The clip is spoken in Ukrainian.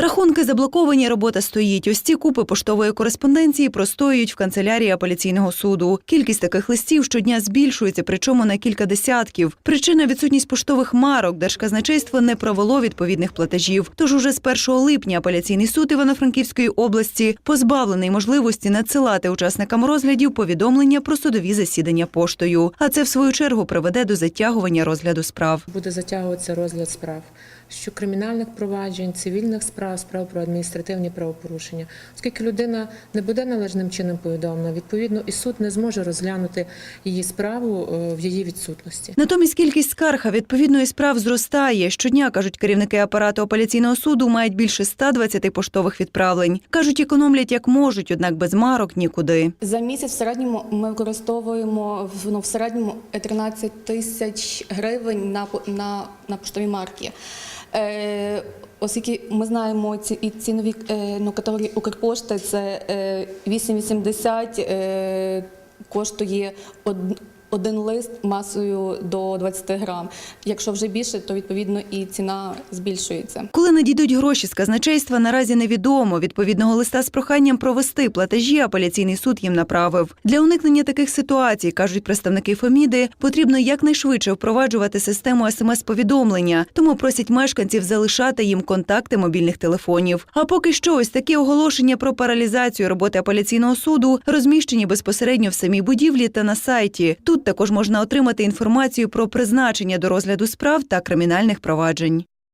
Рахунки заблоковані, робота стоїть. Ось ці купи поштової кореспонденції простоюють в канцелярії апеляційного суду. Кількість таких листів щодня збільшується, причому на кілька десятків. Причина відсутність поштових марок. Держказначейство не провело відповідних платежів. Тож уже з 1 липня апеляційний суд Івано-Франківської області позбавлений можливості надсилати учасникам розглядів повідомлення про судові засідання поштою. А це в свою чергу приведе до затягування розгляду справ. буде затягуватися розгляд справ, що кримінальних проваджень, цивільних справ, справ про адміністративні правопорушення, оскільки людина не буде належним чином повідомлена, відповідно, і суд не зможе розглянути її справу е, в її відсутності. Натомість кількість скарг відповідної справ зростає. Щодня, кажуть керівники апарату апеляційного суду, мають більше 120 поштових відправлень. Кажуть, економлять як можуть, однак без марок нікуди. За місяць в середньому ми використовуємо ну, в середньому 13 тисяч гривень на, по- на, на поштові марки. Е, оскільки ми знаємо ці і цінові е, ну, категорії Укрпошти, це е, 8,80 е, коштує од, один лист масою до 20 грам. Якщо вже більше, то відповідно і ціна збільшується. Коли надійдуть гроші з казначейства, наразі невідомо. Відповідного листа з проханням провести платежі апеляційний суд їм направив. Для уникнення таких ситуацій, кажуть представники Феміди, потрібно якнайшвидше впроваджувати систему смс-повідомлення. Тому просять мешканців залишати їм контакти мобільних телефонів. А поки що, ось такі оголошення про паралізацію роботи апеляційного суду розміщені безпосередньо в самій будівлі та на сайті. Тут також можна отримати інформацію про призначення до розгляду справ та кримінальних проваджень.